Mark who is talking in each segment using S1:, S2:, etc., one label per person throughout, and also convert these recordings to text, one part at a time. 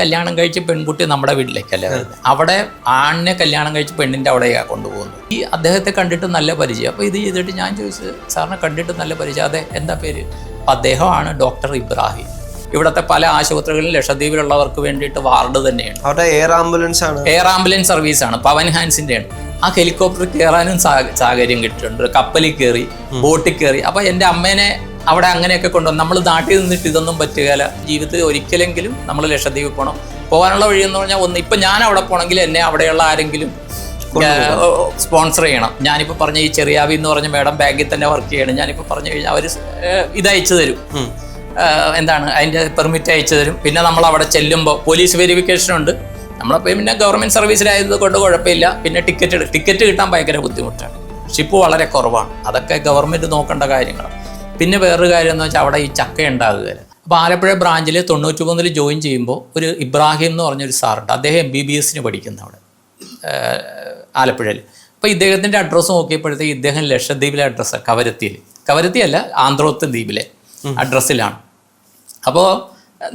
S1: കല്യാണം കഴിച്ച പെൺകുട്ടി നമ്മുടെ വീട്ടിലേക്കല്ലേ വരുന്നത് അവിടെ ആണിനെ കല്യാണം കഴിച്ച് പെണ്ണിന്റെ അവിടെയാണ് കൊണ്ടുപോകുന്നു ഈ അദ്ദേഹത്തെ കണ്ടിട്ട് നല്ല പരിചയം. അപ്പോൾ ഇത് ചെയ്തിട്ട് ഞാൻ ചോദിച്ചത് സാറിനെ കണ്ടിട്ട് നല്ല പരിചയം. അതെ എന്താ പേര്? അപ്പം അദ്ദേഹമാണ് ഡോക്ടർ ഇബ്രാഹിം. ഇവിടുത്തെ പല ആശുപത്രികളിലും ലക്ഷദ്വീപിലുള്ളവർക്ക് വേണ്ടിയിട്ട് വാർഡ് തന്നെയാണ്.
S2: അവിടെ എയർ ആംബുലൻസ് ആണ്.
S1: എയർ ആംബുലൻസ് സർവീസ് ആണ് പവൻ ഹാൻസിന്റെയാണ് ആ ഹെലികോപ്റ്റർ കയറാനും സാഹചര്യം കിട്ടിയിട്ടുണ്ട്. കപ്പലിൽ കയറി ബോട്ടിൽ കയറി. അപ്പോൾ എന്റെ അമ്മേനെ അവിടെ അങ്ങനെയൊക്കെ കൊണ്ടുവന്നു നമ്മൾ നാട്ടിൽ നിന്നിട്ട് ഇതൊന്നും പറ്റുകയില്ല ജീവിതത്തിൽ ഒരിക്കലെങ്കിലും നമ്മൾ ലക്ഷദ്വീപ് പോകണം പോകാനുള്ള വഴി എന്ന് പറഞ്ഞാൽ ഒന്ന് ഇപ്പം ഞാൻ അവിടെ പോകണമെങ്കിൽ എന്നെ അവിടെയുള്ള ആരെങ്കിലും സ്പോൺസർ ചെയ്യണം. ഞാനിപ്പോൾ പറഞ്ഞ ഈ ചെറിയാവി എന്ന് പറഞ്ഞ മേഡം ബാങ്കിൽ തന്നെ വർക്ക് ചെയ്യണം. ഞാനിപ്പോൾ പറഞ്ഞു കഴിഞ്ഞാൽ അവർ ഇത് അയച്ചു തരും. എന്താണ് അതിന്റെ പെർമിറ്റ് അയച്ചു തരും. പിന്നെ നമ്മൾ അവിടെ ചെല്ലുമ്പോൾ പോലീസ് വെരിഫിക്കേഷൻ ഉണ്ട്. നമ്മളപ്പോൾ പിന്നെ ഗവൺമെന്റ് സർവീസിലായത് കൊണ്ട് കുഴപ്പമില്ല. പിന്നെ ടിക്കറ്റ് ടിക്കറ്റ് കിട്ടാൻ ഭയങ്കര ബുദ്ധിമുട്ടാണ്. ഷിപ്പ് വളരെ കുറവാണ്. അതൊക്കെ ഗവൺമെന്റ് നോക്കേണ്ട കാര്യങ്ങളാണ്. പിന്നെ വേറൊരു കാര്യം എന്ന് വെച്ചാൽ അവിടെ ഈ ചക്ക ഉണ്ടാകുകയില്ല അപ്പോൾ ആലപ്പുഴ ബ്രാഞ്ചിൽ തൊണ്ണൂറ്റി മൂന്നിൽ ജോയിൻ ചെയ്യുമ്പോൾ ഒരു ഇബ്രാഹിം എന്ന് പറഞ്ഞൊരു സാറുണ്ട് അദ്ദേഹം എം ബി ബി എസിന് പഠിക്കുന്ന അവിടെ. ആലപ്പുഴയിൽ അപ്പോൾ ഇദ്ദേഹത്തിന്റെ അഡ്രസ്സ് നോക്കിയപ്പോഴത്തേക്ക് ഇദ്ദേഹം ലക്ഷദ്വീപിലെ അഡ്രസ്സ് കവരത്തിയിൽ കവരത്തി അല്ല ആന്ധ്രോത്ത് ദ്വീപിലെ അഡ്രസ്സിലാണ് അപ്പോൾ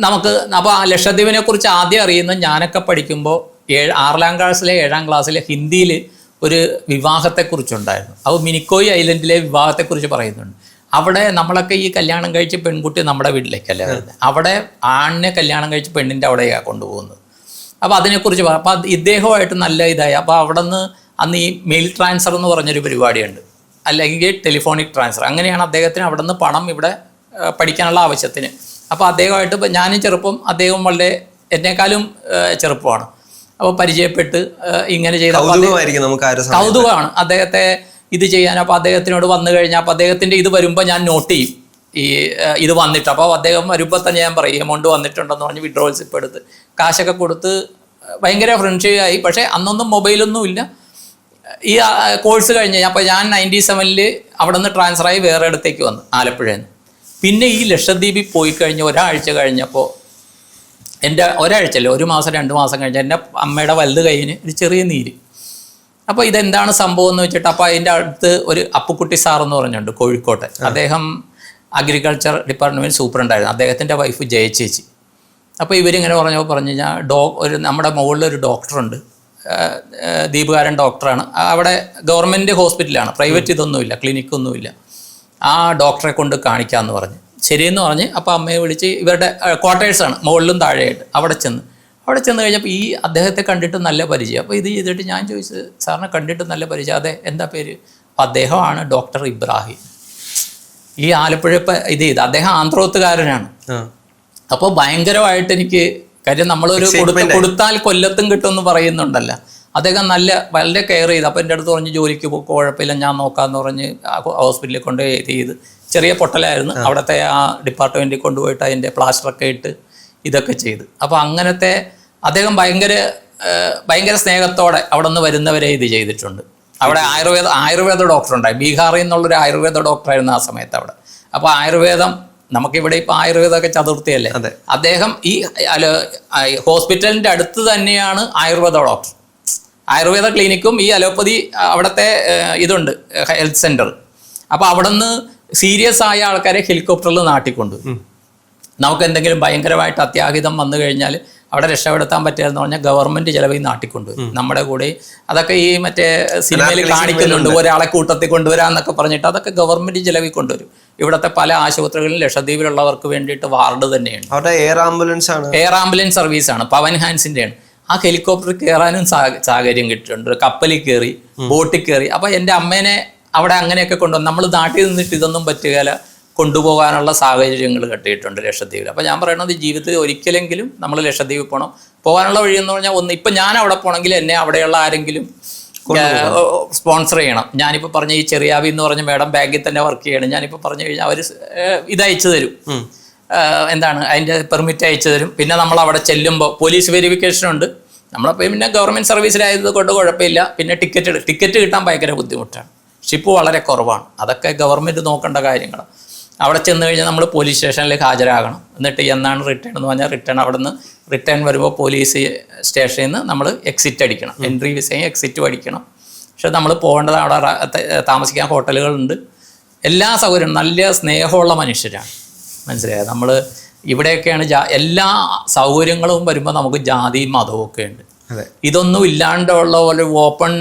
S1: നമുക്ക് അപ്പോൾ ആ ലക്ഷദ്വീപിനെ കുറിച്ച് ആദ്യം അറിയുന്ന ഞാനൊക്കെ പഠിക്കുമ്പോൾ ഏഴ് ആറാം ക്ലാസ്സിലെ ഏഴാം ക്ലാസ്സിലെ ഹിന്ദിയിൽ ഒരു വിവാഹത്തെക്കുറിച്ചുണ്ടായിരുന്നു. അപ്പോൾ മിനിക്കോയി ഐലൻഡിലെ വിവാഹത്തെക്കുറിച്ച് പറയുന്നുണ്ട്. അവിടെ നമ്മളൊക്കെ ഈ കല്യാണം കഴിച്ച് പെൺകുട്ടി നമ്മുടെ വീട്ടിലേക്കല്ലേ വരുന്നത് അവിടെ ആണിനെ കല്യാണം കഴിച്ച് പെണ്ണിന്റെ അവിടെയാണ് കൊണ്ടുപോകുന്നത്. അപ്പോൾ അതിനെക്കുറിച്ച് അപ്പോൾ ഇദ്ദേഹമായിട്ട് നല്ല ഇതായി. അപ്പോൾ അവിടെ നിന്ന് അന്ന് ഈ മെയിൽ ട്രാൻസ്ഫർ എന്ന് പറഞ്ഞൊരു പരിപാടിയുണ്ട്. അല്ലെങ്കിൽ ടെലിഫോണിക് ട്രാൻസ്ഫർ. അങ്ങനെയാണ് അദ്ദേഹത്തിന് അവിടെ നിന്ന് പണം ഇവിടെ പഠിക്കാനുള്ള ആവശ്യത്തിന്. അപ്പോൾ അദ്ദേഹമായിട്ട് ഇപ്പോൾ ഞാനും ചെറുപ്പം അദ്ദേഹം വളരെ എന്നെക്കാളും ചെറുപ്പമാണ്. അപ്പോൾ പരിചയപ്പെട്ട് ഇങ്ങനെ ചെയ്ത കൗതുകമാണ്. അദ്ദേഹത്തെ ഇത് ചെയ്യാൻ. അപ്പോൾ അദ്ദേഹത്തിനോട് വന്നു കഴിഞ്ഞാൽ അപ്പോൾ അദ്ദേഹത്തിന്റെ ഇത് വരുമ്പോൾ ഞാൻ നോട്ട് ചെയ്യും. ഈ ഇത് വന്നിട്ട്. അപ്പോൾ അദ്ദേഹം വരുമ്പോൾ തന്നെ ഞാൻ പറയും എമൗണ്ട് വന്നിട്ടുണ്ടെന്ന് പറഞ്ഞ് വിഡ്രോൾ സിപ്പ് എടുത്ത്. കാശൊക്കെ കൊടുത്ത് ഭയങ്കര ഫ്രണ്ട്ഷിപ്പ് ആയി. പക്ഷേ അന്നൊന്നും മൊബൈലൊന്നും ഇല്ല. ഈ കോഴ്സ് കഴിഞ്ഞ് അപ്പോൾ ഞാൻ നയന്റി സെവനിൽ അവിടെ നിന്ന് ട്രാൻസ്ഫറായി വേറെ ഇടത്തേക്ക് വന്നു ആലപ്പുഴയിൽ നിന്ന് പിന്നെ ഈ ലക്ഷദ്വീപിൽ പോയി കഴിഞ്ഞ് ഒരാഴ്ച കഴിഞ്ഞപ്പോൾ എന്റെ ഒരാഴ്ചയല്ല ഒരു മാസം രണ്ട് മാസം കഴിഞ്ഞ് എന്റെ അമ്മയുടെ വലുത് കയ്യിന് ഒരു ചെറിയ നീര്. അപ്പോൾ ഇതെന്താണ് സംഭവം എന്ന് വെച്ചിട്ട് അപ്പോൾ അതിന്റെ അടുത്ത് ഒരു അപ്പുക്കുട്ടി സാർ എന്ന് പറഞ്ഞിട്ടുണ്ട് കോഴിക്കോട്ടെ. അദ്ദേഹം അഗ്രികൾച്ചർ ഡിപ്പാർട്ട്മെന്റ് സൂപ്രണ്ടായിരുന്നു അദ്ദേഹത്തിന്റെ വൈഫ് ജയചേച്ചി. അപ്പോൾ ഇവരിങ്ങനെ പറഞ്ഞപ്പോൾ പറഞ്ഞു കഴിഞ്ഞാൽ ഡോ ഒരു നമ്മുടെ മുകളിൽ ഒരു ഡോക്ടറുണ്ട് ദീപകാരൻ ഡോക്ടറാണ് അവിടെ ഗവൺമെന്റ് ഹോസ്പിറ്റലാണ് പ്രൈവറ്റ് ഇതൊന്നുമില്ല ക്ലിനിക്കൊന്നുമില്ല ആ ഡോക്ടറെ കൊണ്ട് കാണിക്കാമെന്ന് പറഞ്ഞ്. ശരിയെന്ന് പറഞ്ഞ് അപ്പോൾ അമ്മയെ വിളിച്ച് ഇവരുടെ ക്വാർട്ടേഴ്സാണ് മുകളിലും താഴെയായിട്ട്. അവിടെ ചെന്ന്. അവിടെ ചെന്ന് കഴിഞ്ഞപ്പോൾ ഈ അദ്ദേഹത്തെ കണ്ടിട്ട് നല്ല പരിചയം. അപ്പോൾ ഇത് ചെയ്തിട്ട് ഞാൻ ചോദിച്ചത് സാറിനെ കണ്ടിട്ട് നല്ല പരിചയം. അതെ എന്താ പേര്? അപ്പോൾ അദ്ദേഹമാണ് ഡോക്ടർ ഇബ്രാഹിം. ഈ ആലപ്പുഴ ഇപ്പം ഇത് ചെയ്ത്. അദ്ദേഹം ആന്ധ്രോത്തുകാരനാണ് അപ്പോൾ ഭയങ്കരമായിട്ട് എനിക്ക് കാര്യം നമ്മളൊരു കൊടുത്ത് കൊടുത്താൽ കൊല്ലത്തും കിട്ടുമെന്ന് പറയുന്നുണ്ടല്ലോ. അദ്ദേഹം നല്ല വളരെ കെയർ ചെയ്ത്. അപ്പോൾ എന്റെ അടുത്ത് പറഞ്ഞ് ജോലിക്ക് പോകും കുഴപ്പമില്ല ഞാൻ നോക്കാമെന്ന് പറഞ്ഞ് ഹോസ്പിറ്റലിൽ കൊണ്ട് ഇത് ചെയ്ത്. ചെറിയ പൊട്ടലായിരുന്നു. അവിടുത്തെ ആ ഡിപ്പാർട്ട്മെന്റിൽ കൊണ്ടുപോയിട്ട് അതിന്റെ പ്ലാസ്റ്ററൊക്കെ ഇട്ട് ഇതൊക്കെ ചെയ്ത്. അപ്പോൾ അങ്ങനത്തെ അദ്ദേഹം ഭയങ്കര ഭയങ്കര സ്നേഹത്തോടെ അവിടെ നിന്ന് വരുന്നവരെ ഇത് ചെയ്തിട്ടുണ്ട്. അവിടെ ആയുർവേദ ആയുർവേദ ഡോക്ടർ ഉണ്ടായി. ബീഹാറിൽ നിന്നുള്ളൊരു ആയുർവേദ ഡോക്ടറായിരുന്നു ആ സമയത്ത് അവിടെ. അപ്പോൾ ആയുർവേദം നമുക്കിവിടെ ഇപ്പോൾ ആയുർവേദമൊക്കെ ചതുർത്ഥിയല്ലേ. അദ്ദേഹം ഈ ഹോസ്പിറ്റലിന്റെ അടുത്ത് തന്നെയാണ് ആയുർവേദ ഡോക്ടർ. ആയുർവേദ ക്ലിനിക്കും ഈ അലോപ്പതി അവിടുത്തെ ഇതുണ്ട് ഹെൽത്ത് സെന്റർ അപ്പോൾ അവിടെ നിന്ന് സീരിയസ് ആയ ആൾക്കാരെ ഹെലികോപ്റ്ററിൽ നാട്ടിക്കൊണ്ട്. നമുക്ക് എന്തെങ്കിലും ഭയങ്കരമായിട്ട് അത്യാഹിതം വന്നു കഴിഞ്ഞാൽ അവിടെ രക്ഷപ്പെടുത്താൻ പറ്റിയെന്ന് പറഞ്ഞാൽ ഗവൺമെന്റ് ചിലവ് ഈ നാട്ടിക്കൊണ്ടുവരും നമ്മുടെ കൂടെ അതൊക്കെ ഈ മറ്റേ സിനിമയിൽ കാണിക്കുന്നുണ്ട്. ഒരാളെ കൂട്ടത്തിൽ കൊണ്ടുവരാന്നൊക്കെ പറഞ്ഞിട്ട് അതൊക്കെ ഗവൺമെന്റ് ചിലവിൽ കൊണ്ടുവരും ഇവിടുത്തെ പല ആശുപത്രികളിലും ലക്ഷദ്വീപിലുള്ളവർക്ക് വേണ്ടിയിട്ട് വാർഡ് തന്നെയാണ്.
S2: അവിടെ എയർ ആംബുലൻസ് ആണ്.
S1: എയർ ആംബുലൻസ് സർവീസ് ആണ്. പവൻ ഹാൻസിന്റെ ആണ് ആ ഹെലികോപ്റ്റർ കയറാനും സാഹചര്യം കിട്ടിയിട്ടുണ്ട്. കപ്പലിൽ കയറി ബോട്ടിൽ കയറി അപ്പൊ എന്റെ അമ്മേനെ അവിടെ അങ്ങനെയൊക്കെ കൊണ്ടുവന്നു. നമ്മൾ നാട്ടിൽ നിന്നിട്ട് ഇതൊന്നും പറ്റുകയില്ല കൊണ്ടുപോകാനുള്ള സാഹചര്യങ്ങൾ കിട്ടിയിട്ടുണ്ട് ലക്ഷദ്വീപിൽ. അപ്പോൾ ഞാൻ പറയുന്നത് ജീവിതത്തിൽ ഒരിക്കലെങ്കിലും നമ്മൾ ലക്ഷദ്വീപിൽ പോകണം പോകാനുള്ള വഴി എന്ന് പറഞ്ഞാൽ ഒന്ന് ഇപ്പം ഞാൻ അവിടെ പോകണമെങ്കിൽ എന്നെ അവിടെയുള്ള ആരെങ്കിലും സ്പോൺസർ ചെയ്യണം. ഞാനിപ്പോൾ പറഞ്ഞ ഈ ചെറിയാവി എന്ന് പറഞ്ഞ മേഡം ബാങ്കിൽ തന്നെ വർക്ക് ചെയ്യണം. ഞാനിപ്പോൾ പറഞ്ഞു കഴിഞ്ഞാൽ അവർ ഇത് അയച്ചു തരും. എന്താണ് അതിന്റെ പെർമിറ്റ് അയച്ചു തരും. പിന്നെ നമ്മൾ അവിടെ ചെല്ലുമ്പോൾ പോലീസ് വെരിഫിക്കേഷൻ ഉണ്ട്. നമ്മളപ്പോൾ പിന്നെ ഗവൺമെന്റ് സർവീസിലായത് കൊണ്ട് കുഴപ്പമില്ല. പിന്നെ ടിക്കറ്റ് ടിക്കറ്റ് കിട്ടാൻ ഭയങ്കര ബുദ്ധിമുട്ടാണ്. ഷിപ്പ് വളരെ കുറവാണ്. അതൊക്കെ ഗവൺമെന്റ് നോക്കേണ്ട കാര്യങ്ങളാണ്. അവിടെ ചെന്ന് കഴിഞ്ഞാൽ നമ്മൾ പോലീസ് സ്റ്റേഷനിലേക്ക് ഹാജരാകണം. എന്നിട്ട് എന്നാണ് റിട്ടേൺ എന്ന് പറഞ്ഞാൽ റിട്ടേൺ അവിടെ നിന്ന് റിട്ടേൺ വരുമ്പോൾ പോലീസ് സ്റ്റേഷനിൽ നിന്ന് നമ്മൾ എക്സിറ്റ് അടിക്കണം എൻട്രി വിസയും എക്സിറ്റും അടിക്കണം. പക്ഷെ നമ്മൾ പോകേണ്ടത് അവിടെ താമസിക്കാൻ ഹോട്ടലുകളുണ്ട്. എല്ലാ സൗകര്യവും നല്ല സ്നേഹമുള്ള മനുഷ്യരാണ്. മനസ്സിലായത് നമ്മൾ ഇവിടെയൊക്കെയാണ് ജാ എല്ലാ സൗകര്യങ്ങളും വരുമ്പോൾ നമുക്ക് ജാതിയും മതവും ഒക്കെ ഉണ്ട്. ഇതൊന്നും ഇല്ലാണ്ടുള്ള പോലെ ഓപ്പൺ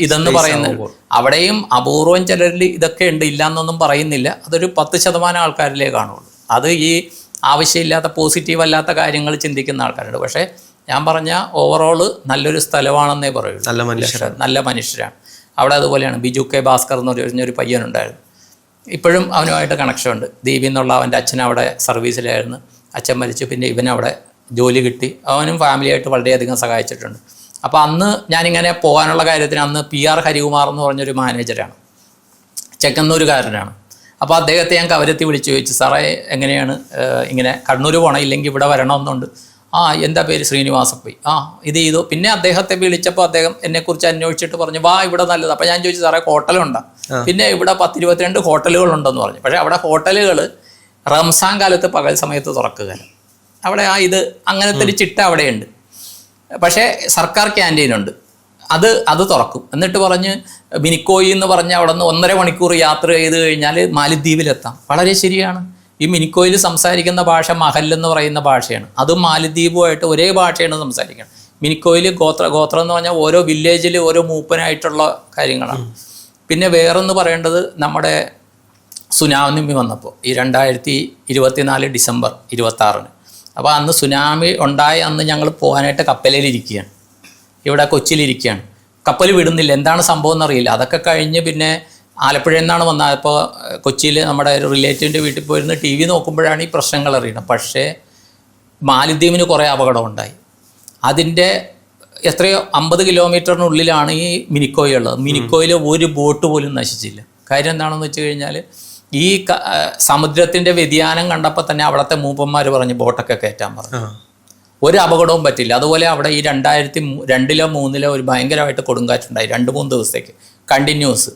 S1: ഇതെന്ന് പറയുന്നത് അവിടെയും അപൂർവം ചിലരിൽ ഇതൊക്കെ ഉണ്ട് ഇല്ല എന്നൊന്നും പറയുന്നില്ല. അതൊരു പത്ത് ശതമാനം ആൾക്കാരിലേ കാണുള്ളൂ. അത് ഈ ആവശ്യമില്ലാത്ത പോസിറ്റീവ് അല്ലാത്ത കാര്യങ്ങൾ ചിന്തിക്കുന്ന ആൾക്കാരുണ്ട്. പക്ഷേ ഞാൻ പറഞ്ഞ ഓവറോൾ നല്ലൊരു സ്ഥലമാണെന്നേ പറയുള്ളൂ.
S2: നല്ല മനുഷ്യർ
S1: നല്ല മനുഷ്യരാണ്. അവിടെ അതുപോലെയാണ് ബിജു കെ ഭാസ്കർ എന്ന് പറഞ്ഞൊരു പയ്യനുണ്ടായിരുന്നു. ഇപ്പോഴും അവനുമായിട്ട് കണക്ഷൻ ഉണ്ട്. ദീപി എന്നുള്ള അവന്റെ അച്ഛൻ അവിടെ സർവീസിലായിരുന്നു അച്ഛൻ മരിച്ചു. പിന്നെ ഇവനവിടെ ജോലി കിട്ടി. അവനും ഫാമിലിയായിട്ട് വളരെയധികം സഹായിച്ചിട്ടുണ്ട്. അപ്പോൾ അന്ന് ഞാനിങ്ങനെ പോകാനുള്ള കാര്യത്തിന് അന്ന് പി ആർ ഹരികുമാർ എന്ന് പറഞ്ഞൊരു മാനേജരാണ്. ചെക്കന്നൂരുകാരനാണ് അപ്പോൾ അദ്ദേഹത്തെ ഞാൻ കവരത്തി വിളിച്ചു ചോദിച്ചു സാറേ എങ്ങനെയാണ് ഇങ്ങനെ കണ്ണൂർ പോകണം ഇല്ലെങ്കിൽ ഇവിടെ വരണമെന്നുണ്ട്. ആ എന്താ പേര്? ശ്രീനിവാസപ്പോയി ആ ഇത് ചെയ്തു. പിന്നെ അദ്ദേഹത്തെ വിളിച്ചപ്പോൾ അദ്ദേഹം എന്നെക്കുറിച്ച് അന്വേഷിച്ചിട്ട് പറഞ്ഞു വാ ഇവിടെ നല്ലത്. അപ്പോൾ ഞാൻ ചോദിച്ചു സാറേ ഹോട്ടലുണ്ടോ പിന്നെ ഇവിടെ പത്തിരുപത്തിരണ്ട് ഹോട്ടലുകളുണ്ടെന്ന് പറഞ്ഞു. പക്ഷേ അവിടെ ഹോട്ടലുകൾ റംസാൻ കാലത്ത് പകൽ സമയത്ത് തുറക്കുകയാണ്. അവിടെ ആ ഇത് അങ്ങനത്തെ ഒരു ചിട്ട അവിടെയുണ്ട്. പക്ഷേ സർക്കാർ ക്യാന്റീനുണ്ട് അത് അത് തുറക്കും. എന്നിട്ട് പറഞ്ഞ് മിനിക്കോയി എന്ന് പറഞ്ഞ അവിടെ നിന്ന് ഒന്നര മണിക്കൂർ യാത്ര ചെയ്ത് കഴിഞ്ഞാൽ മാലിദ്വീപിലെത്താം. വളരെ ശരിയാണ്. ഈ മിനിക്കോയിൽ സംസാരിക്കുന്ന ഭാഷ മഹൽ എന്ന് പറയുന്ന ഭാഷയാണ്. അതും മാലിദ്വീപുമായിട്ട് ഒരേ ഭാഷയാണ് സംസാരിക്കുന്നത്. മിനിക്കോയിൽ ഗോത്ര ഗോത്രം എന്ന് പറഞ്ഞാൽ ഓരോ വില്ലേജിൽ ഓരോ മൂപ്പനായിട്ടുള്ള കാര്യങ്ങളാണ്. പിന്നെ വേറൊന്ന് പറയേണ്ടത് നമ്മുടെ സുനാമി വന്നപ്പോൾ. ഈ രണ്ടായിരത്തി ഇരുപത്തിനാല് ഡിസംബർ ഇരുപത്താറിന്. അപ്പോൾ അന്ന് സുനാമി ഉണ്ടായ അന്ന് ഞങ്ങൾ പോകാനായിട്ട് കപ്പലിലിരിക്കുകയാണ്. ഇവിടെ കൊച്ചിയിലിരിക്കുകയാണ്. കപ്പൽ വിടുന്നില്ല. എന്താണ് സംഭവം എന്നറിയില്ല. അതൊക്കെ കഴിഞ്ഞ് പിന്നെ ആലപ്പുഴയിൽ നിന്നാണ് വന്നത്. അപ്പോൾ കൊച്ചിയിൽ നമ്മുടെ ഒരു റിലേറ്റീവിന്റെ വീട്ടിൽ പോയിരുന്ന് ടി വി നോക്കുമ്പോഴാണ് ഈ പ്രശ്നങ്ങൾ അറിയുന്നത്. പക്ഷേ മാലിദ്വീപിന് കുറേ അപകടമുണ്ടായി. അതിന്റെ എത്രയോ അമ്പത് കിലോമീറ്ററിനുള്ളിലാണ് ഈ മിനിക്കോയുള്ളത് മിനിക്കോയിൽ ഒരു ബോട്ട് പോലും നശിച്ചില്ല. കാര്യം എന്താണെന്ന് വെച്ച് കഴിഞ്ഞാൽ ഈ സമുദ്രത്തിന്റെ വ്യതിയാനം കണ്ടപ്പോൾ തന്നെ അവിടുത്തെ മൂപ്പന്മാർ പറഞ്ഞ് ബോട്ടൊക്കെ കയറ്റാൻ പറഞ്ഞു ഒരു അപകടവും പറ്റില്ല. അതുപോലെ അവിടെ ഈ രണ്ടായിരത്തി രണ്ടിലോ മൂന്നിലോ ഒരു ഭയങ്കരമായിട്ട് കൊടുങ്കാറ്റുണ്ടായി രണ്ട് മൂന്ന് ദിവസത്തേക്ക്. കണ്ടിന്യൂസ്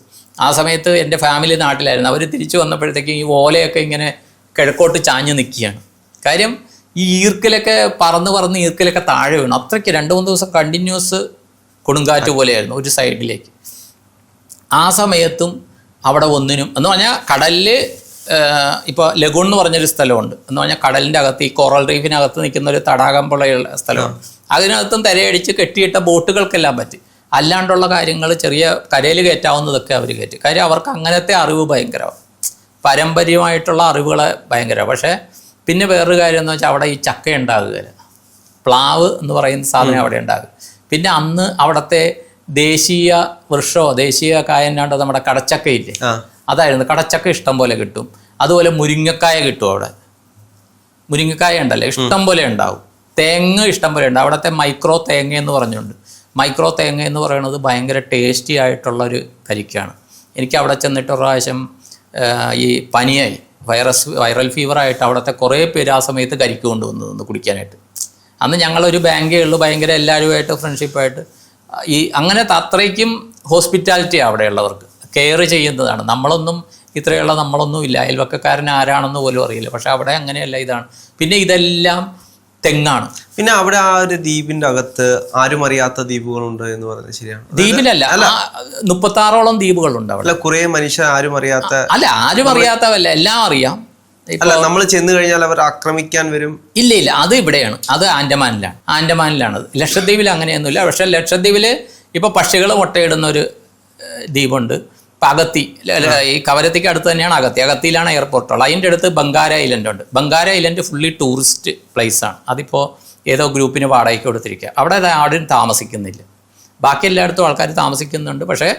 S1: ആ സമയത്ത് എന്റെ ഫാമിലി നാട്ടിലായിരുന്നു. അവർ തിരിച്ചു വന്നപ്പോഴത്തേക്കും ഈ ഓലയൊക്കെ ഇങ്ങനെ കിഴക്കോട്ട് ചാഞ്ഞ് നിൽക്കുകയാണ്. കാര്യം ഈ ഈർക്കിലൊക്കെ പറന്ന് പറന്ന് ഈർക്കിലൊക്കെ താഴെ വീണു. അത്രയ്ക്ക് രണ്ട് മൂന്ന് ദിവസം കണ്ടിന്യൂസ് കൊടുങ്കാറ്റ് പോലെയായിരുന്നു ഒരു സൈഡിലേക്ക് ആ സമയത്തും അവിടെ ഒന്നിനും എന്ന് പറഞ്ഞാൽ കടലിൽ ഇപ്പോൾ ലഗൂൺ എന്ന് പറഞ്ഞൊരു സ്ഥലമുണ്ട്. എന്ന് പറഞ്ഞാൽ കടലിന്റെ അകത്ത് ഈ കോറൽ റീഫിനകത്ത് നിൽക്കുന്ന ഒരു തടാകം പോലെയുള്ള സ്ഥലമാണ് അതിനകത്തും തിരയടിച്ച് കെട്ടിയിട്ട ബോട്ടുകൾക്കെല്ലാം പറ്റി. അല്ലാണ്ടുള്ള കാര്യങ്ങൾ ചെറിയ കരയിൽ കയറ്റാവുന്നതൊക്കെ അവർ കയറ്റി. കാര്യം അവർക്ക് അങ്ങനത്തെ അറിവ് ഭയങ്കരമാണ് പാരമ്പര്യമായിട്ടുള്ള അറിവുകളെ ഭയങ്കര പക്ഷേ പിന്നെ വേറൊരു കാര്യം എന്ന് വെച്ചാൽ അവിടെ ഈ ചക്ക ഉണ്ടാകുകയില്ല. പ്ലാവ് എന്ന് പറയുന്ന സാധനം അവിടെ ഉണ്ടാകും. പിന്നെ അന്ന് അവിടുത്തെ ദേശീയ വൃക്ഷമോ ദേശീയ കായനാണ്ടോ നമ്മുടെ കടച്ചക്കയില്ലേ അതായിരുന്നു. കടച്ചക്ക ഇഷ്ടം പോലെ കിട്ടും. അതുപോലെ മുരിങ്ങക്കായ കിട്ടും അവിടെ. മുരിങ്ങക്കായ ഉണ്ടല്ലോ? ഇഷ്ടം പോലെ ഉണ്ടാവും. തേങ്ങ ഇഷ്ടം പോലെ ഉണ്ട്. അവിടുത്തെ മൈക്രോ തേങ്ങ എന്ന് പറഞ്ഞുകൊണ്ട് മൈക്രോ തേങ്ങ എന്ന് പറയുന്നത് ഭയങ്കര ടേസ്റ്റി ആയിട്ടുള്ള ഒരു കരിക്കാണ്. എനിക്ക് അവിടെ ചെന്നിട്ട് ഒരു പ്രാവശ്യം ഈ പനിയായി. വൈറസ് വൈറൽ ഫീവറായിട്ട് അവിടുത്തെ കുറേ പേര് ആ സമയത്ത് കരിക്ക് കൊണ്ടുവന്നു കുടിക്കാനായിട്ട്. അന്ന് ഞങ്ങളൊരു ബാങ്കേ ഉള്ളൂ. ഭയങ്കര എല്ലാവരുമായിട്ട് ഫ്രണ്ട്ഷിപ്പായിട്ട് ഈ അങ്ങനെ അത്രയ്ക്കും ഹോസ്പിറ്റാലിറ്റി അവിടെയുള്ളവർക്ക്. കെയർ ചെയ്യുന്നതാണ്. നമ്മളൊന്നും ഇത്രയുള്ള നമ്മളൊന്നും ഇല്ല. അയൽവക്കക്കാരൻ ആരാണെന്ന് പോലും അറിയില്ല. പക്ഷെ അവിടെ അങ്ങനെയല്ല ഇതാണ്. പിന്നെ ഇതെല്ലാം തെങ്ങാണ്.
S2: പിന്നെ അവിടെ ആ ഒരു ദ്വീപിന്റെ അകത്ത് ആരും അറിയാത്ത ദ്വീപുകളുണ്ട് എന്ന് പറയുന്നത് ശരിയാണ്.
S1: ദ്വീപിലല്ല അല്ല. മുപ്പത്താറോളം ദ്വീപുകളുണ്ട് അവിടെ.
S2: കുറെ മനുഷ്യർ ആരും അറിയാത്ത
S1: അല്ല ആരും അറിയാത്തവല്ല. എല്ലാം അറിയാം.
S2: അല്ല നമ്മൾ ചെന്ന് കഴിഞ്ഞാൽ അവർ ആക്രമിക്കാൻ വരും.
S1: ഇല്ല ഇല്ല അത് ഇവിടെയാണ്. അത് ആൻഡമാനിലാണ്. അത് ലക്ഷദ്വീപിൽ അങ്ങനെയൊന്നുമില്ല. പക്ഷെ ലക്ഷദ്വീപിൽ ഇപ്പൊ പക്ഷികൾ മുട്ടയിടുന്ന ഒരു ദ്വീപുണ്ട്. അഗത്തി ഈ കവരത്തിക്ക് അടുത്ത് തന്നെയാണ് അഗത്തി. അഗത്തിയിലാണ് എയർപോർട്ടുള്ളത് അതിന്റെ അടുത്ത് ബംഗാര ഐലൻഡ് ഉണ്ട് Bangara island fully tourist place ആണ് അതിപ്പോൾ ഏതോ ഗ്രൂപ്പിന് വാടകയ്ക്ക് കൊടുത്തിരിക്കുക അവിടെ ആരും താമസിക്കുന്നില്ല. ബാക്കി എല്ലായിടത്തും ആൾക്കാർ താമസിക്കുന്നുണ്ട്. പക്ഷേ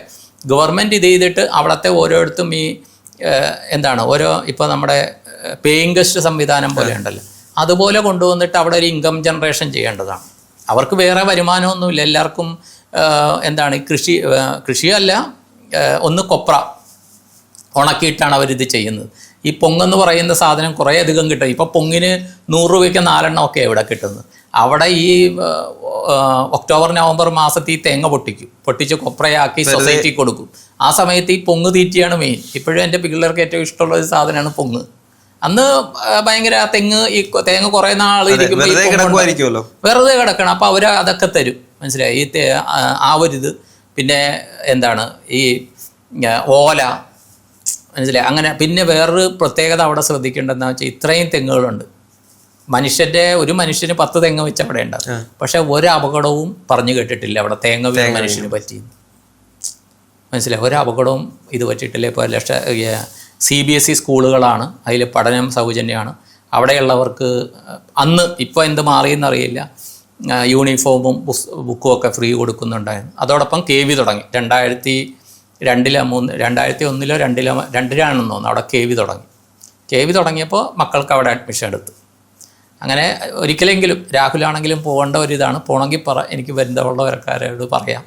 S1: ഗവൺമെന്റ് ഇത് ചെയ്തിട്ട് അവിടുത്തെ ഓരോരുത്തും ഈ എന്താണ് ഓരോ ഇപ്പോൾ നമ്മുടെ പേയിങ് ഗസ്റ്റ് സംവിധാനം പോലെ ഉണ്ടല്ലോ. അതുപോലെ കൊണ്ടുവന്നിട്ട് അവിടെ ഒരു ഇൻകം ജനറേഷൻ ചെയ്യേണ്ടതാണ്. അവർക്ക് വേറെ വരുമാനമൊന്നുമില്ല. എല്ലാവർക്കും എന്താണ് കൃഷി കൃഷിയല്ല ഒന്ന് കൊപ്ര ഉണക്കിയിട്ടാണ് അവരിത് ചെയ്യുന്നത്. ഈ പൊങ്ങെന്ന് പറയുന്ന സാധനം കുറേ അധികം കിട്ടും. ഇപ്പോൾ പൊങ്ങിന് നൂറ് രൂപയ്ക്ക് നാലെണ്ണം ഒക്കെ ഇവിടെ കിട്ടുന്നത്. അവിടെ ഈ ഒക്ടോബർ നവംബർ മാസത്തിൽ ഈ തേങ്ങ പൊട്ടിക്കും. പൊട്ടിച്ച് കൊപ്രയാക്കി സൊസൈറ്റി കൊടുക്കും. ആ സമയത്ത് ഈ പൊങ്ങ് തീറ്റിയാണ് മെയിൻ ഇപ്പോഴും എന്റെ പിള്ളേർക്ക് ഏറ്റവും ഇഷ്ടമുള്ള ഒരു സാധനമാണ് പൊങ്ങ്. അന്ന് ഭയങ്കര തെങ്ങ് ഈ തേങ്ങ കുറെ നാൾ ഇരിക്കുമ്പോൾ
S2: വെറുതെ
S1: കിടക്കണം. അപ്പൊ അവർ അതൊക്കെ തരും. മനസ്സിലായി? ഈ തേ- ആ- ആ ഒരു ഇത് പിന്നെ എന്താണ്? ഈ ഓല. മനസ്സിലായി? അങ്ങനെ പിന്നെ വേറൊരു പ്രത്യേകത അവിടെ ശ്രദ്ധിക്കേണ്ടതെന്ന് വെച്ചാൽ ഇത്രയും തെങ്ങുകളുണ്ട്. മനുഷ്യന്റെ ഒരു മനുഷ്യന് പത്ത് തെങ്ങ് വെച്ച് അവിടെ ഉണ്ടാവും പക്ഷെ ഒരു അപകടവും പറഞ്ഞു കേട്ടിട്ടില്ല അവിടെ തേങ്ങ വീണ് മനുഷ്യന് പറ്റി മനസ്സിലായി? ഒരു അപകടവും ഇത് പറ്റിയിട്ടില്ല. ഇപ്പോൾ ലക്ഷ സി ബി എസ് ഇ സ്കൂളുകളാണ്. അതിൽ പഠനം സൗജന്യമാണ്. അവിടെയുള്ളവർക്ക് അന്ന് ഇപ്പോൾ എന്ത് മാറിയെന്നറിയില്ല. യൂണിഫോമും ബുക്കും ഒക്കെ ഫ്രീ കൊടുക്കുന്നുണ്ടായിരുന്നു. അതോടൊപ്പം കെ വി തുടങ്ങി. രണ്ടായിരത്തി രണ്ടിലോ മൂന്ന് രണ്ടായിരത്തി ഒന്നിലോ രണ്ടിലോ രണ്ടിലാണെന്ന് തോന്നുന്നു. അവിടെ കെ വി തുടങ്ങി. കെ വി തുടങ്ങിയപ്പോൾ മക്കൾക്ക് അവിടെ അഡ്മിഷൻ എടുത്തു. അങ്ങനെ ഒരിക്കലെങ്കിലും രാഹുലാണെങ്കിലും പോകേണ്ട ഒരു ഇതാണ് പോകണമെങ്കിൽ പറ എനിക്ക് ബന്ധമുള്ളവരക്കാരോട് പറയാം.